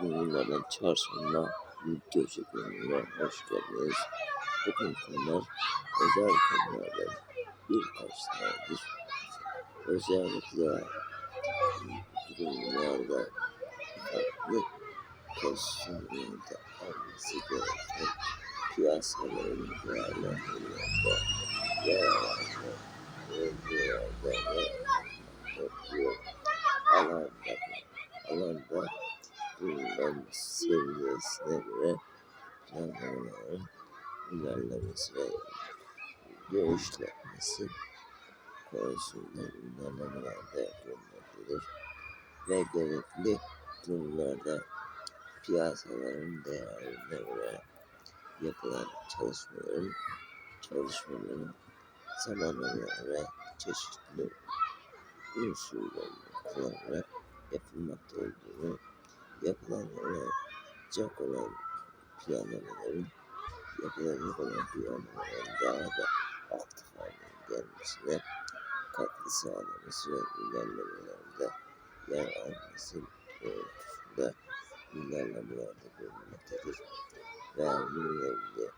Günlerden çarşamba video çekimine hoş geldiniz. Bugün konular özel konulardan birkaç tanedir. Özellikle durumlarda farklı pozisyonlarda alması gereken piyasaların değerlendirmede yer alanında bölgelerde ve topluyor alanda alanda bulunan seviyesine göre planlamaların ilerlemesi ve genişlemesi konusunda ilerlemelerde yapılmaktadır ve gerekli durumlarda piyasaların değerine göre yapılan çalışmaların çalışmaların zamanlamaları ve çeşitli unsurlarını kullanarak yapılmakta olduğunu yapılanacak olan planlamaların yapılacak olan planlamaların daha da aktif haline gelmesine katkı sağlaması ve ilerlemelerde yer alması doğrultusunda ilerlemelerde bulunmaktadır. Ve bununla ilgili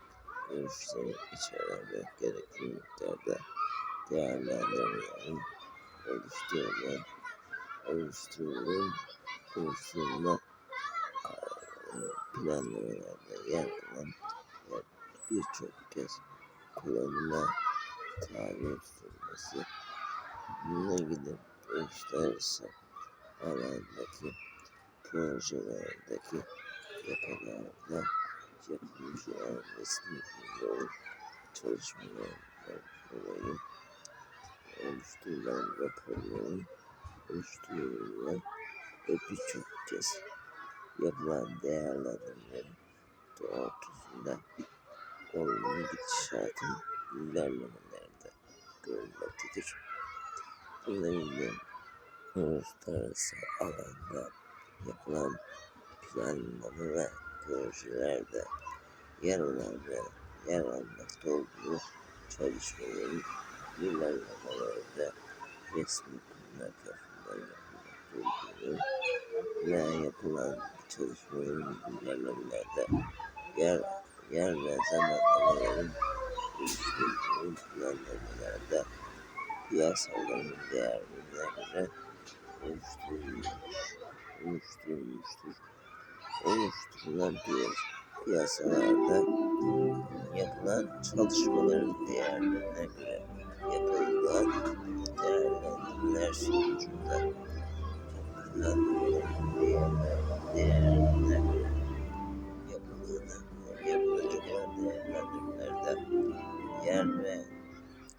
görüşleri içeren ve gerekli miktarda değerlendirmelerin oluşturulan oluşturulan oluşturulma alan ve birçok kez kullanıma tabi tutulması bununla ilgili uluslararası alandaki projelerdeki yapılarda yapılmış olan resmi yol çalışmalarından dolayı oluşturulan raporların oluşturulan ve birçok kez yapılan değerlendirmelerin doğrultusunda olumlu gidişatın ilerlemelerde görülmektedir. İlgili uluslararası alanda yapılan planlama ve projelerde yer alan ve yer almakta olduğu çalışmaların ilerlemelerde resmi kurumlar tarafından yapılmakta olduğunu ve yapılan çalışmaların ilerlemelerde yer, yer ve zamanlamaların oluşturduğu planlamalarda piyasaların değerlerine oluşturulmuş, oluşturulmuştur. Oluşturulan piyas piyasalarda yapılan çalışmaların değerlerine göre yapılan değerlendirmeler sonucunda değerler, değerlerine yapıldığını, yapılacak olan değerlendirmelerde yer ve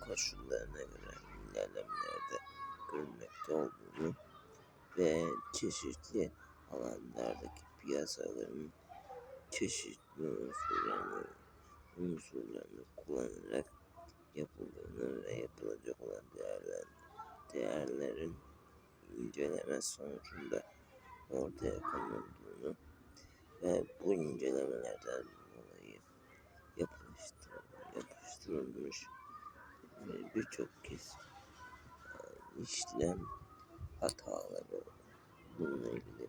koşullarına göre ilerlemelerde görülmekte olduğunu ve çeşitli alanlardaki piyasaların çeşitli unsurlarını, unsurlarını kullanarak yapıldığını ve yapılacak olan değerler, değerlerin inceleme sonucunda ortaya konulduğunu ve bu incelemelerden dolayı yapıştır, yapıştırılmış ve birçok kez e, işlem hataları bununla ilgili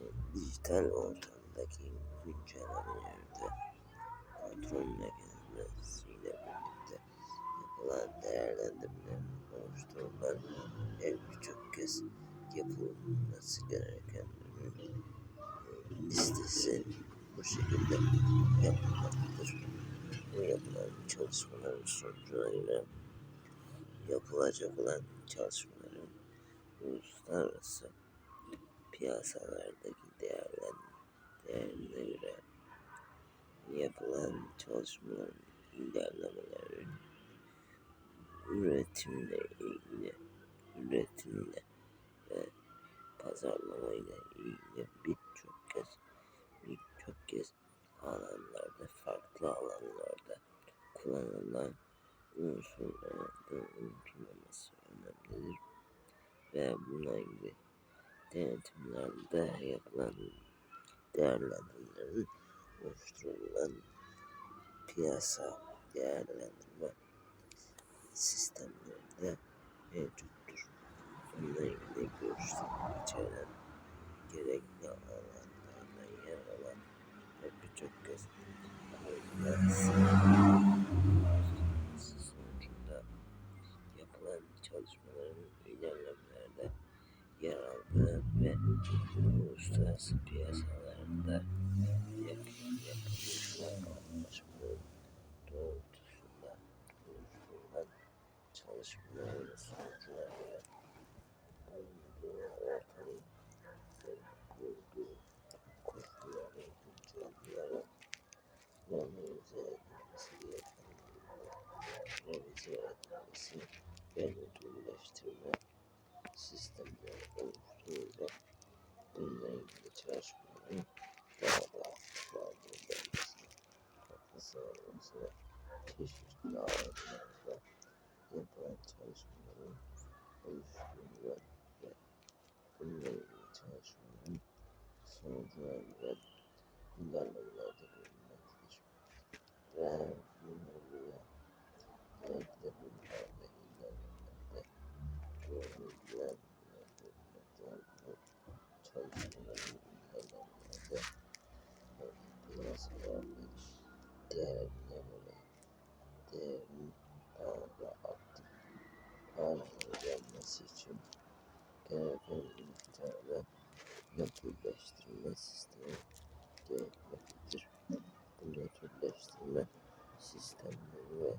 e, dijital ortamdaki güncellemelerde kontrol mekanizmasıyla birlikte yapılan değerlendirmelerin oluşturulan ve birçok kez yapılması gerekenlerin e, listesi bu şekilde yapılmaktadır. Bu yapılan çalışmaların sonucuyla yapılacak olan çalışmaların uluslararası piyasalardaki değerlen, değerine göre yapılan çalışmaların ilerlemelerin üretimle ilgili üretimle ve pazarlamayla ilgili birçok kez birçok kez alanlarda farklı alanlarda kullanılan unsurların unutulmaması önemlidir ve buna ilgili denetimlerde yapılan değerlendirmelerin oluşturulan piyasa değerlendirme sistemlerinde mevcuttur. Bununla ilgili içeren gerekli alanlarda yer alan ve birçok kez sonucunda yapılan çalışmaların ilerlemelerde yer aldığı ve uluslararası piyasalarda yapılmışlar anlaşmanın doğrultusunda oluşturulan çalışmaların sonucu edilmesi ve. Bununla ilgili çalışmaların daha da bağlanılmasına katkı sağlaması ve çeşitli alanlarda yapılan çalışmaların oluşturulacak ve için gereken miktarda nötrleştirme sistemi gerekmektedir. Bu nötrleştirme sistemleri ve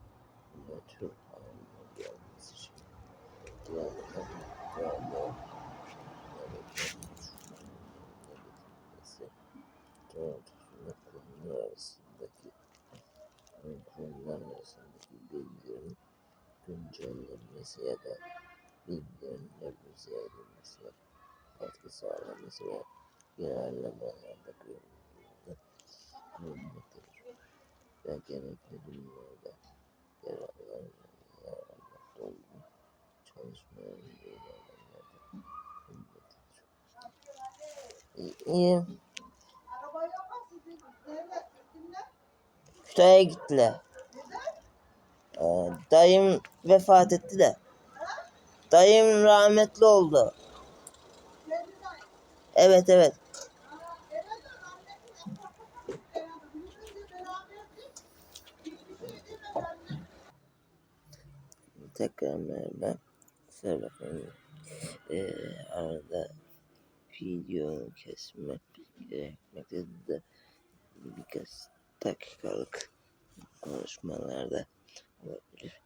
nötr haline gelmesi için miktarda gereken üretilmesi doğrultusunda kurumlar arasındaki kurumlar arasındaki bilgilerin güncellenmesi ya da bilgilerin revize edilmesi katkı sağlaması ve görüldüğünde görülmektedir. Ve gerekli yer almakta olduğu görülmektedir. İyi. Kütahya'ya gittiler. Ee, dayım vefat etti de. Dayım rahmetli oldu. Evet evet. Tekrar merhaba. Kusura bakmayın. Ee, arada video kesmek gerekmektedir de birkaç dakikalık konuşmalarda olabilir.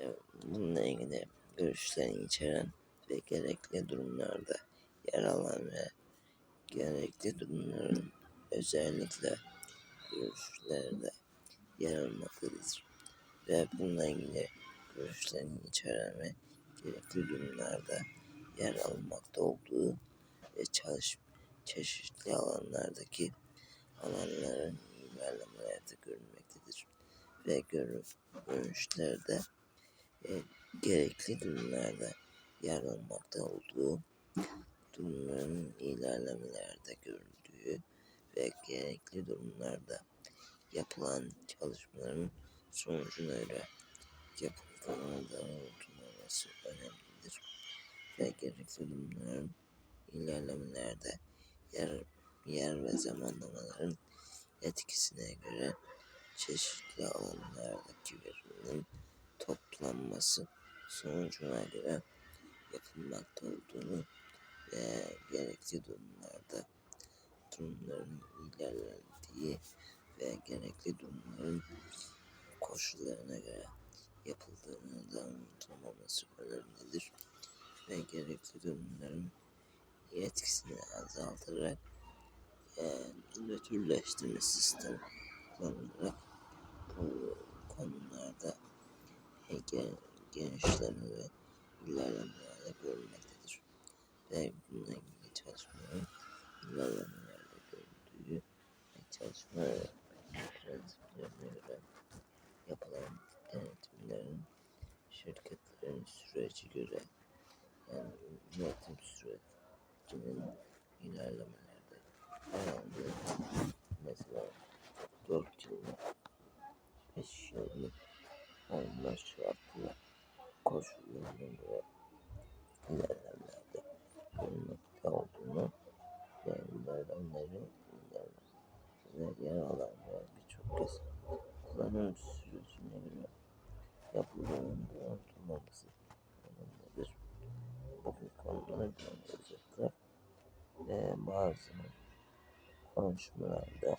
Ee, bununla ilgili görüşlerini içeren ve gerekli durumlarda yer alan ve gerekli durumların özellikle görüşlerde yer almaktadır. Ve bununla ilgili görüşlerini içeren gerekli durumlarda yer almakta olduğu ve çalış çeşitli alanlardaki alanların ilerlemelerde görülmektedir. Ve görü- görüşlerde e, gerekli durumlarda yer almakta olduğu durumların ilerlemelerde görüldüğü ve gerekli durumlarda yapılan çalışmaların sonucuna göre yapıldığına da unutulmaması önemlidir. Ve gerekli durumların ilerlemelerde yer, yer ve zamanlamaların etkisine göre çeşitli alanlardaki verinin toplanması sonucuna göre yapılmakta olduğunu ve gerekli durumlarda durumların ilerlendiği ve gerekli durumların koşullarına göre yapıldığını da unutulmaması önemlidir ve gerekli durumların etkisini azaltarak e, nötrleştirme sistemi kullanarak bu konularda e, ge- genişleme ve ilerlemelerde görülmektedir. Ve bununla ilgili çalışmaların ilerlemelerde görüldüğü ve çalışma prensiplerine göre yapılan denetimlerin şirketlerin süreci göre yani yönetim sürecinin ilerlemelerde yer mesela 4 yıllık 5 yıllık olma şartıyla koşullarına göre ilerlemelerde görülmekte olduğunu ve ilerlemelerin ilerlemede yer alan ve birçok kez kullanım sürecine göre yapılanın unutulmaması önemlidir. Bugün konuları özetler ve bazı konuşmalarda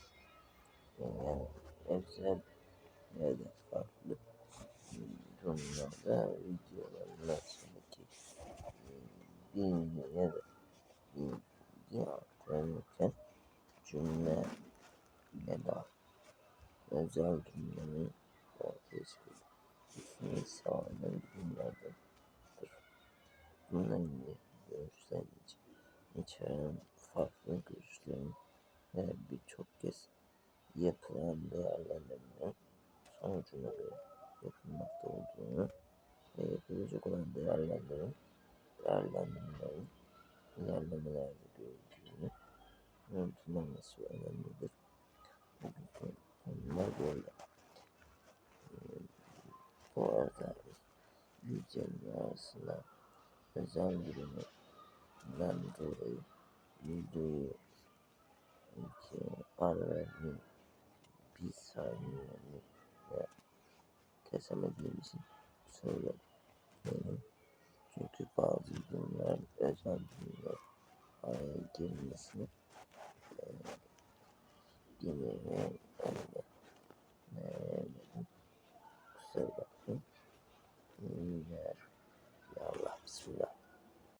yani özel ya da farklı durumlarda videoların arasındaki bilgi ya da bilgi aktarırken cümle ya da özel cümlenin ortaya çıkmasını sağlayan bilimlerdendir. Bununla içeren farklı görüşlerin ve birçok kez yapılan değerlendirmenin sonucuna göre yapılmakta olduğunu ve yapılacak olan değerlendirmenin değerlendirmelerin ilerlemelerde görüldüğünü unutulmaması önemlidir. Bugün konular böyle. Ee, Bu arada videonun arasında özel durumdan dolayı videoyu iki ara vermeyi bir saniye ve kesemediğim için söylemiyorum. Çünkü bazı durumlar özel durumlar araya girmesini e, っていの、ね、